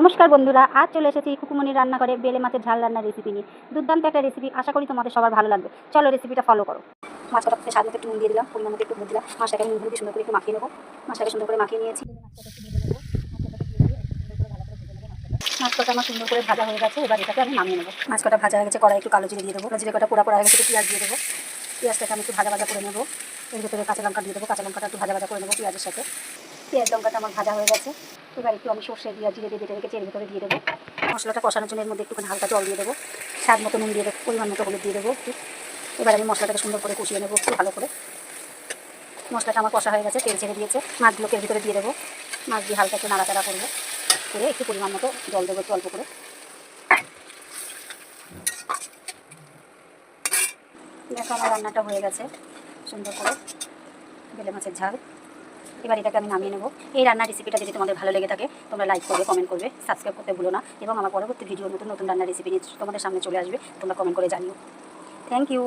নমস্কার বন্ধুরা, আজ চলে এসেছি রান্না করে বেলে মাছের ঝাল রান্নার রেসিপি নিয়ে। দুর্দান্ত একটা রেসিপি আশা করি তোমাদের সবার ভালো লাগবে। চলো রেসিপিটা ফলো করো। মাছ কটাতে স্বাদ মতো একটু নুন দিয়ে দিলাম, পরিমাণ মতো একটু হলুদ দিলাম। মাছটাকে নুন দিয়ে সুন্দর করে একটু মাখিয়ে নেব। মাছটাকে সুন্দর করে মাখিয়ে নিয়েছি। মাছ কটা আমার সুন্দর করে ভাজা হয়ে গেছে, এবার এটাকে আমি নামিয়ে নেব। মাছ কটা ভাজা হয়ে গেছে কড়াই একটু কালো জিরে দিয়ে দেবো। জিরে কটা পোড়া পোড়া হয়ে গেছে পেঁয়াজ দিয়ে দেবো। পেঁয়াজটাকে আমি একটু ভাজা ভাজা করে নেব। এর ভিতরে কাঁচা লঙ্কা দিয়ে দেবো। কাঁচা লঙ্কাটা একটু ভাজা ভাজা করে নেব পেঁয়াজের সাথে। পেঁয়াজ লঙ্কাটা আমার ভাজা হয়ে গেছে। এবার একটু আমি সর্ষে দিয়ে জিরে দিয়ে বেটে রেখেছি এর ভিতরে দিয়ে দেবো। মশলাটা কষানোর জন্য এর মধ্যে একটুখানি হালকা জল দিয়ে দেবো। স্বাদ মতো নুন দিয়ে দেবো, পরিমাণ মতো হলুদ দিয়ে দেবো একটু। এবার আমি মশলাটাকে সুন্দর করে কষিয়ে নেব একটু ভালো করে। মশলাটা আমার কষা হয়ে গেছে, তেল ছেড়ে দিয়েছে। মাছগুলোকে এর ভিতরে দিয়ে দেবো। মাছ দিয়ে হালকা একটু নাড়াচাড়া করব করে একটু পরিমাণ মতো জল দেবো একটু অল্প করে। দেখো আমার রান্নাটা হয়ে গেছে, সুন্দর করে। বেলে মাছের ঝাল। এবার এটাকে আমি নামিয়ে নেব। এই রান্নার রেসিপিটা যদি তোমাদের ভালো লেগে থাকে, তোমরা লাইক করবে কমেন্ট করবে সাবস্ক্রাইব করতে ভুলো না। এবং আমার পরবর্তী ভিডিও নতুন নতুন রান্নার রেসিপি নিয়ে তোমাদের সামনে চলে আসবে, তোমরা কমেন্ট করে জানিও। Thank you